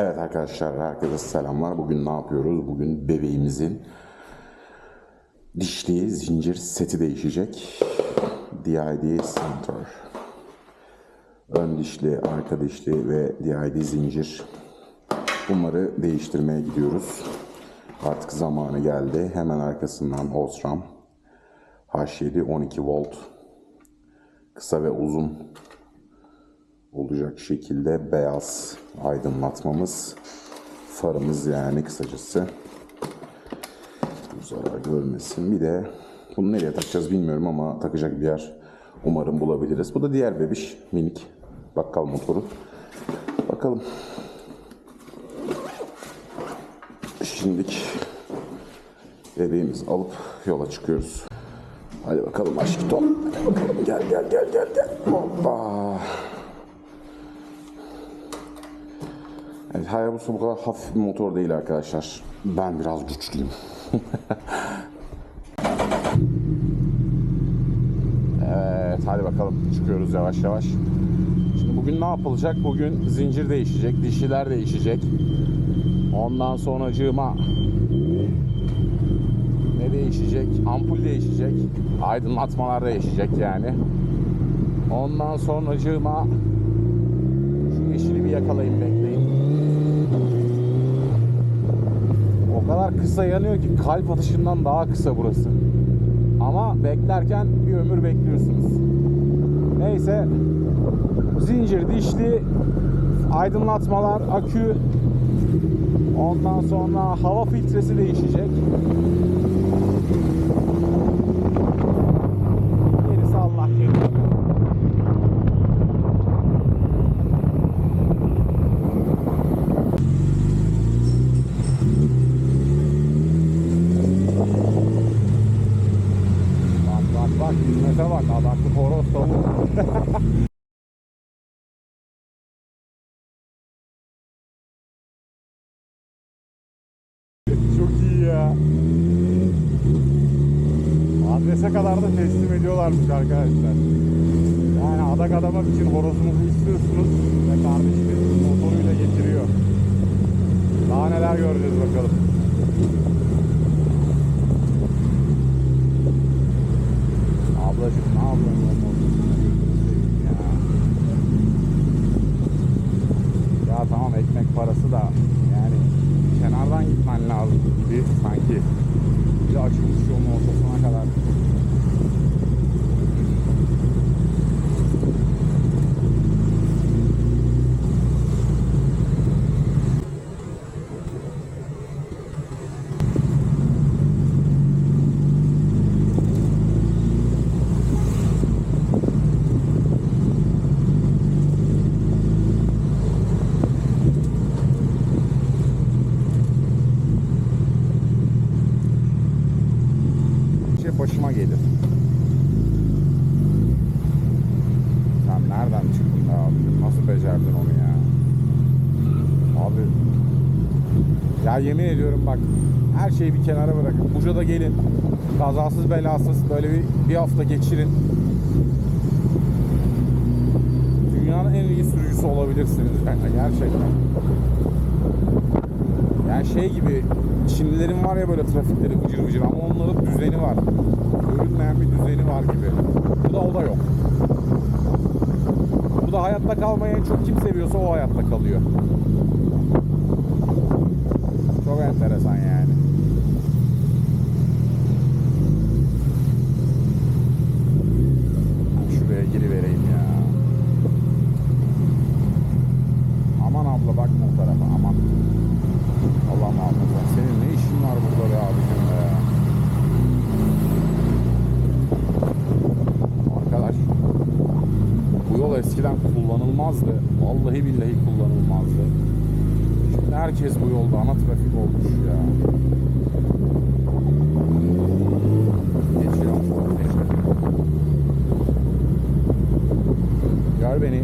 Evet arkadaşlar herkese selamlar. Bugün ne yapıyoruz? Bugün bebeğimizin dişli zincir seti değişecek. DID Center. Ön dişli, arka dişli ve DID zincir. Bunları değiştirmeye gidiyoruz. Artık zamanı geldi. Hemen arkasından Osram H7 12 volt kısa ve uzun olacak şekilde beyaz aydınlatmamız farımız yani kısacası. Bu zarar görmesin. Bir de bunu nereye takacağız bilmiyorum ama takacak bir yer umarım bulabiliriz. Bu da diğer bebiş minik bakkal motoru. Bakalım. Şimdilik bebeğimizi alıp yola çıkıyoruz. Hadi bakalım aşkı Tom hadi bakalım. Gel gel gel gel gel. Hoppa Hayabusa bu kadar hafif bir motor değil arkadaşlar. Ben biraz güçlüyüm. evet, hadi bakalım çıkıyoruz yavaş yavaş. Şimdi bugün ne yapılacak? Bugün zincir değişecek, dişiler değişecek. Ondan sonra cığıma ne değişecek? Ampul değişecek. Aydınlatmalar değişecek yani. Ondan sonra cığıma şu yeşili bir yakalayın bekleyin. O kadar kısa yanıyor ki kalp atışından daha kısa burası. Ama beklerken bir ömür bekliyorsunuz. Neyse zincir dişli aydınlatmalar, akü ondan sonra hava filtresi değişecek. Gerisi Allah kerim. Bak bak bak hizmete bak adaklı horoz tavuk. Çok iyi ya. Adrese kadar da teslim ediyorlarmış arkadaşlar. Yani adak adamak için horozunuzu istiyorsunuz ve kardeşiniz motoruyla getiriyor. Daha neler göreceğiz bakalım. Ablacım ne yapıyorsun ya. Ya tamam ekmek parası da yani kenardan gitmen lazım gibi sanki. Bir de açılmış yolun ortasına şey başıma gelir. Sen nereden çıktın be abi? Nasıl becerdin onu ya? Abi ya yemin ediyorum bak her şeyi bir kenara bırakın. Buca'da gelin. Kazasız belasız böyle bir, bir hafta geçirin. Dünyanın en iyi sürücüsü olabilirsiniz bence gerçekten. Yani şey gibi Çinlilerin var ya böyle trafikleri vıcır vıcır ama onların düzeni var. Görünmeyen bir düzeni var gibi. Bu da o da yok. Bu da hayatta kalmayı en çok kim seviyorsa o hayatta kalıyor. Çok enteresan yani. Şuraya girivereyim ya. Aman abla bakma o tarafa aman. Allah muhafaza. Senin ne işin var burada be abicim be? Arkadaş bu yol eskiden kullanılmazdı. Vallahi billahi kullanılmazdı. Şimdi herkes bu yolda ana trafik olmuş ya. Geçiyorum. Gör beni.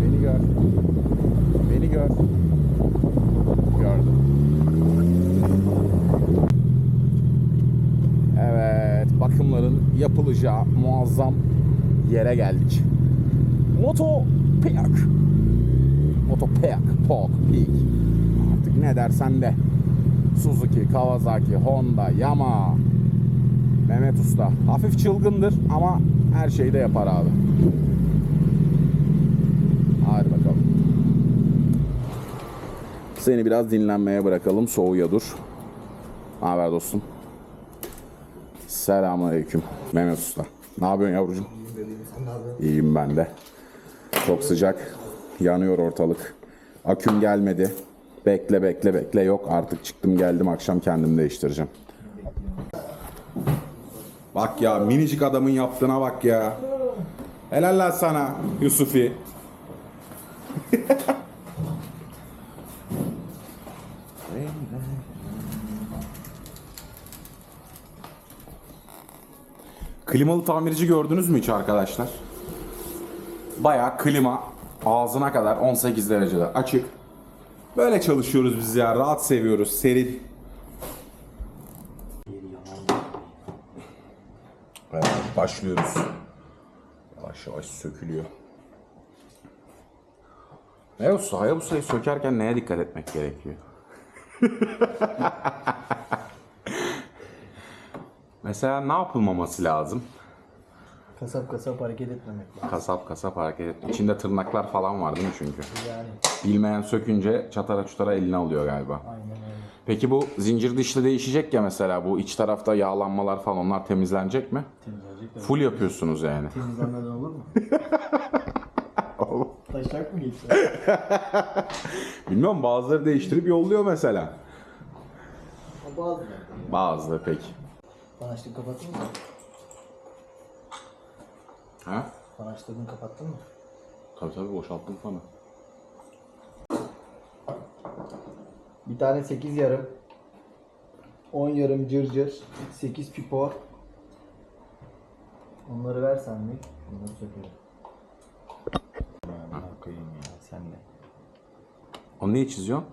Beni gör. Beni gör. Gördüm. Evet, bakımların yapılacağı muazzam yere geldik. Moto Park. Motopeak, Pok, Peak. Artık ne dersen de. Suzuki, Kawasaki, Honda, Yamaha. Mehmet Usta. Hafif çılgındır ama her şeyi de yapar abi. Hadi bakalım. Seni biraz dinlenmeye bırakalım. Soğuya dur. Ne haber dostum? Selamünaleyküm. Mehmet Usta. Ne yapıyorsun yavrucuğum? İyiyim ben de. Çok sıcak. Yanıyor ortalık. Aküm gelmedi. Bekle bekle bekle. Yok artık çıktım geldim akşam kendim değiştireceğim. Bak ya minicik adamın yaptığına bak ya. Helal sana Yusufi. Klimalı tamirci gördünüz mü hiç arkadaşlar? Bayağı klima ağzına kadar 18 derecede açık. Böyle çalışıyoruz biz ya. Rahat seviyoruz. Serin. Evet, başlıyoruz. Yavaş yavaş sökülüyor. Hayabusa, Hayabusa'yı sökerken neye dikkat etmek gerekiyor? Mesela ne yapılmaması lazım? Kasap kasap hareket etmemek lazım. Kasap kasap hareket et. İçinde tırnaklar falan var değil mi çünkü? Yani Bilmeyen sökünce çatara çutara eline alıyor galiba. aynen öyle. Peki bu zincir dişli değişecek ya mesela bu iç tarafta yağlanmalar falan onlar temizlenecek mi? Temizlenecek de. Full yapıyorsunuz yani. Temizlenmeden olur mu? Taşak mı geçti? Bilmiyorum bazıları değiştirip yolluyor mesela. Bazı. Bazıları pek. Panaşlığı kapattın mı? Ha? Panaşlığını kapattın mı? Tabii tabii boşalttım fanı. Bir tane 8 yarım. 10 yarım cırcır. 8 pipor. Onları versen mi? Bunları sökelim. Ya, koyayım ya sen de. Onu niye çiziyorsun?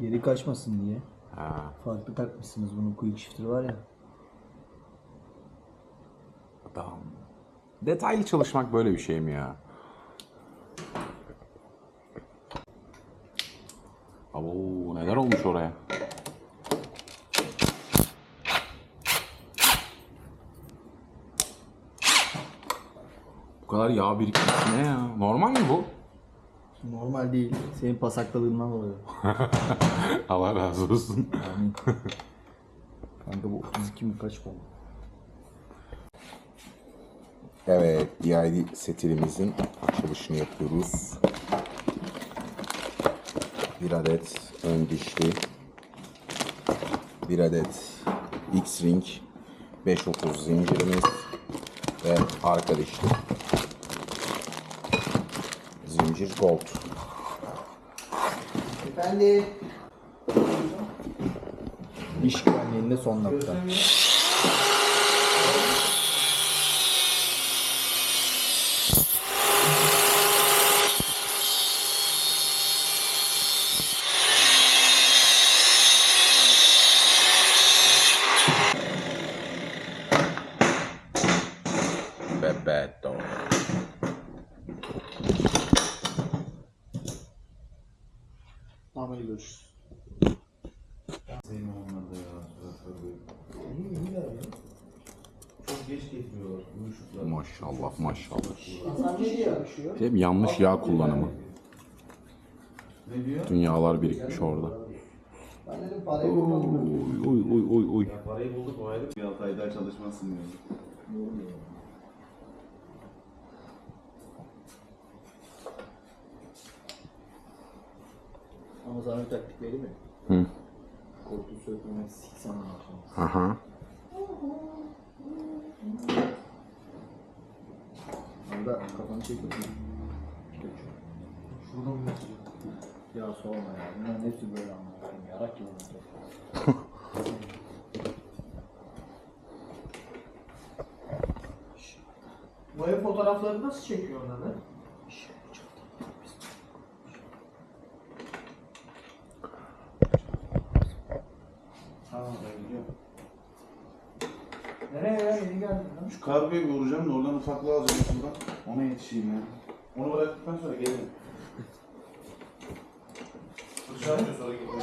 Geri kaçmasın diye. Ha. Farklı takmışsınız bunun quick shifter var ya. Tamam. Detaylı çalışmak böyle bir şey mi ya? Abo neler olmuş oraya? Bu kadar yağ birikmesi ne ya? Normal mi bu? Normal değil. Senin pasaklılığından oluyor. Allah razı olsun. Kanka bu 32 mi kaç konu? Evet, DID setilimizin açılışını yapıyoruz. Bir adet ön dişli, bir adet X-Ring 530 zincirimiz ve arka dişli. Zincir Gold. Efendim. İş güvenliğinde son nokta. Maşallah maşallah. Hasan ne diye yakışıyor? Hep yanlış yağ kullanımı. Dünyalar birikmiş orada. Ben dedim parayı bulmam. Uy uy uy uy uy. Parayı bulduk o ayrı bir 6 ay daha çalışmazsın diyor. Ama sana bir taktik vereyim mi? Hı. Koltuğu sökmemek siksen ne yapacaksın? Aha. Arada kafanı çek bakayım. Şuradan mı? Ya sorma ya. Bunların hepsi böyle anlatayım. Yarak gibi anlatıyor. Bu ev fotoğrafları nasıl çekiyor onları? Kargoya bir da oradan ufaklığı alacağım aslında. Ona yetişeyim ya. Onu bıraktıktan sonra gelirim. Dışarı atıyor sonra gelirim.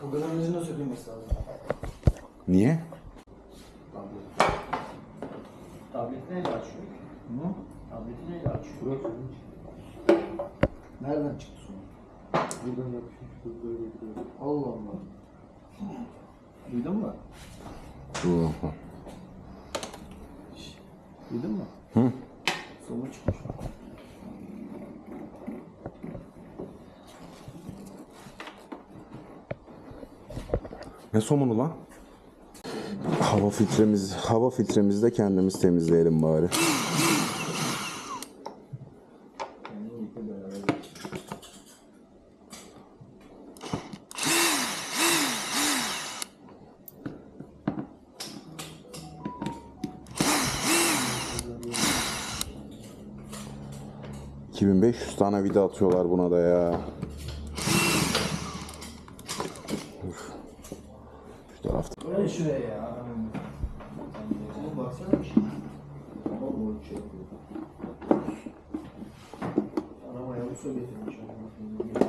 Programımızı nasıl ödemesi lazım? Niye? Mu? Hı. Somu çıkmış. Ne somunu lan? Hava filtremiz, hava filtremizi de kendimiz temizleyelim bari. 500 tane vida atıyorlar buna da ya. Şu tarafta. Böyle şuraya ya. Ama baksana bir şey. Anam ayağımı su getirmiş.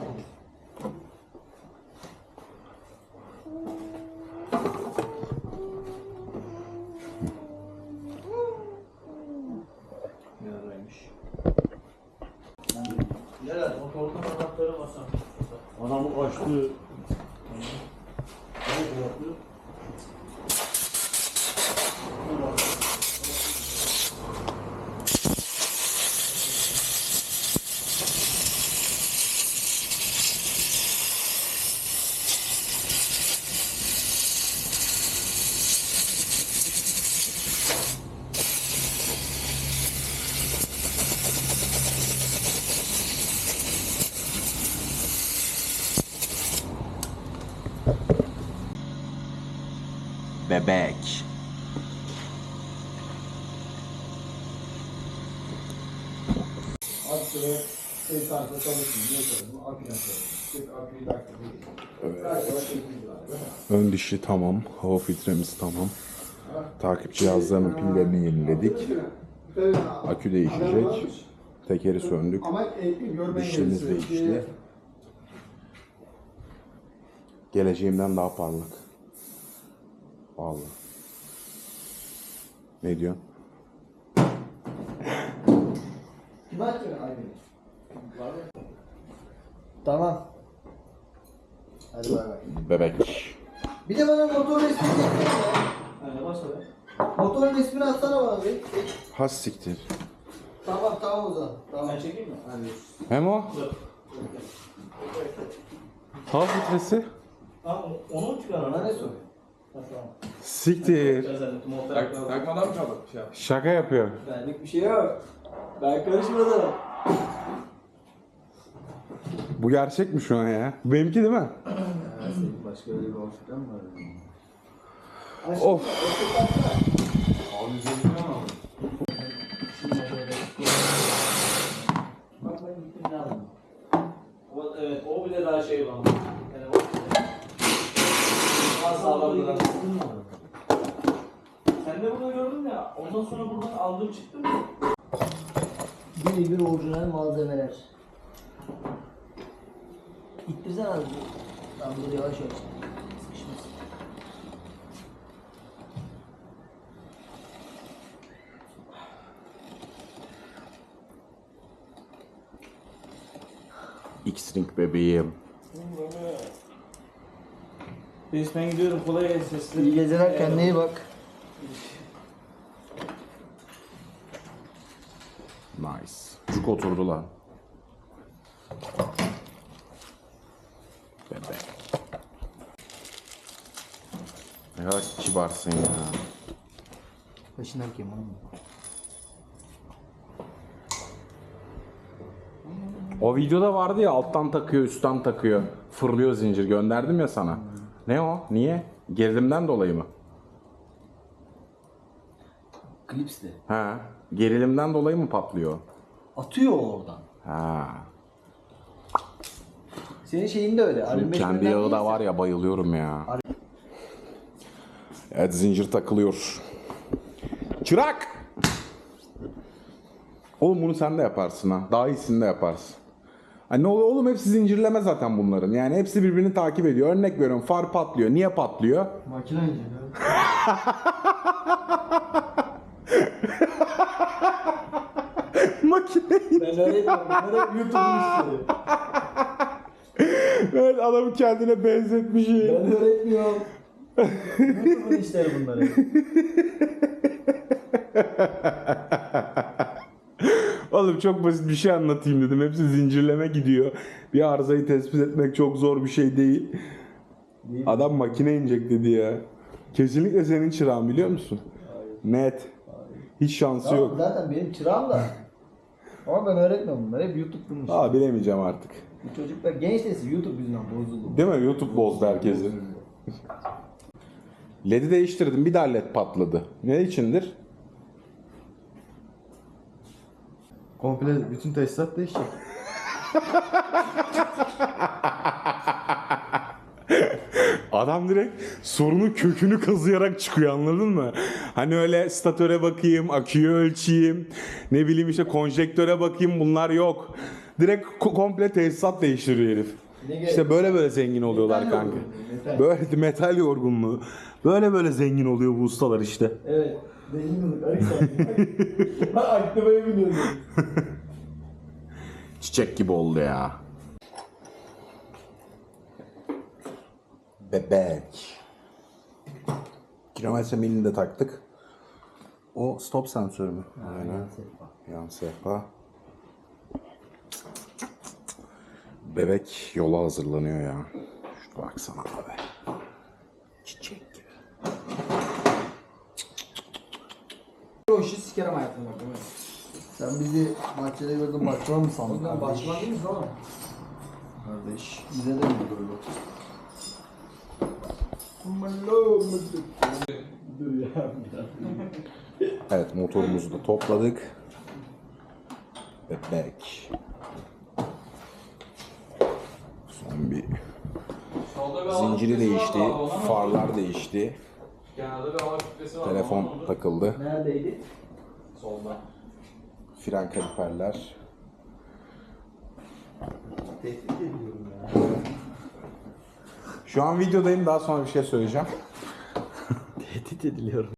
Adamı açtı. Ne yaptı? Bebek. Alt sıra şey kartı çalışmıyor. Diyor ki bu aküne koyuyor. Tek aküyü taktırıyor. Evet. Ön dişli tamam. Hava filtremiz tamam. Takip cihazlarının pillerini yeniledik. Akü değişecek. Tekeri söndük. Gerekiyor. değişti. Geleceğimden daha parlak. Vallahi. Ne diyorsun? Kime açıyorsun abi? Tamam. Hadi bay bay. Bebek. Bir de bana motor resmini ya. Hani bas Motorun resmini atsana bana bir. Has siktir. Tamam tamam o zaman. Tamam. Ben çekeyim mi? Hadi. Memo. Hava filtresi. Tamam onu mu çıkar? Bana ne soruyor? Siktir. Takmadan mı kaldı? Şey yap. Şaka yapıyor. Benlik bir şey yok. Ben karışmadım. Bu gerçek mi şu an ya? Benimki değil mi? başka öyle bir ortadan mı var? Of. Ne aldım. O, evet o bile daha şey var. Sağlam duran. Sen de bunu gördün ya. Ondan sonra buradan aldım çıktım. Bir bir orijinal malzemeler. İttirsene abi. Tamam dur yavaş yavaş. Sıkışmasın. X-Ring bebeğim. Reis ben gidiyorum kolay gelsin size. İyi geceler kendine iyi bak. Nice. Cuk oturdu lan. Bebek. Ne kadar kibarsın ya. Başından kim oğlum? O videoda vardı ya alttan takıyor üstten takıyor. Fırlıyor zincir gönderdim ya sana. Ne o? Niye? Gerilimden dolayı mı? Klips'te. Ha. Gerilimden dolayı mı patlıyor? Atıyor oradan. Ha. Senin şeyin de öyle. Beş Kendi yağı da var ya bayılıyorum ya. Evet zincir takılıyor. Çırak! Oğlum bunu sen de yaparsın ha. Daha iyisini de yaparsın. Hani ne oluyor oğlum hepsi zincirleme zaten bunların. Yani hepsi birbirini takip ediyor. Örnek veriyorum far patlıyor. Niye patlıyor? Makine ince Makine. Ben öğretmiyorum. Bunlar hep YouTube'un işleri. Evet adamı kendine benzetmiş. Ben öğretmiyorum. YouTube'un işleri bunlar hep. Oğlum çok basit bir şey anlatayım dedim. Hepsi zincirleme gidiyor. Bir arızayı tespit etmek çok zor bir şey değil. Adam makine inecek dedi ya. Kesinlikle senin çırağın biliyor musun? Net. Hiç şansı Tamam, yok. zaten benim çırağım da. Ama ben öğretmiyorum bunları. Hep YouTube'un işleri. Aa bilemeyeceğim artık. Bu çocuklar genç nesil YouTube yüzünden bozuldu. Değil mi? YouTube bozdu herkesi. LED'i değiştirdim. Bir daha LED patladı. Ne içindir? Komple bütün tesisat değişecek. Adam direkt sorunun kökünü kazıyarak çıkıyor anladın mı? Hani öyle statöre bakayım, aküyü ölçeyim, ne bileyim işte konjektöre bakayım bunlar yok. Direkt ko- komple tesisat değiştiriyor herif. İşte böyle böyle zengin oluyorlar Metal kanka. yorgunluğu, metal. Böyle metal yorgunluğu. Böyle böyle zengin oluyor bu ustalar işte. Evet. Zengin olduk. Arık Aklıma biniyorum. Çiçek gibi oldu ya. Bebek. Kilometre milini de taktık. O stop sensörü mü? Aynen. Yan sehpa. Bebek yola hazırlanıyor ya. Şuna baksana abi. Çiçek gibi. Sikerim hayatımda bak. Sen bizi bahçede gördün başkan mı sandın? Ondan başıma değil mi oğlum? Kardeş. Bize de mi böyle? Evet motorumuzu da topladık. Bebek. Son bir zinciri değişti, farlar değişti, telefon takıldı, Neredeydi? Solda. fren kaliperler. Tehdit ediyorum ya. Şu an videodayım daha sonra bir şey söyleyeceğim. Tehdit ediliyorum.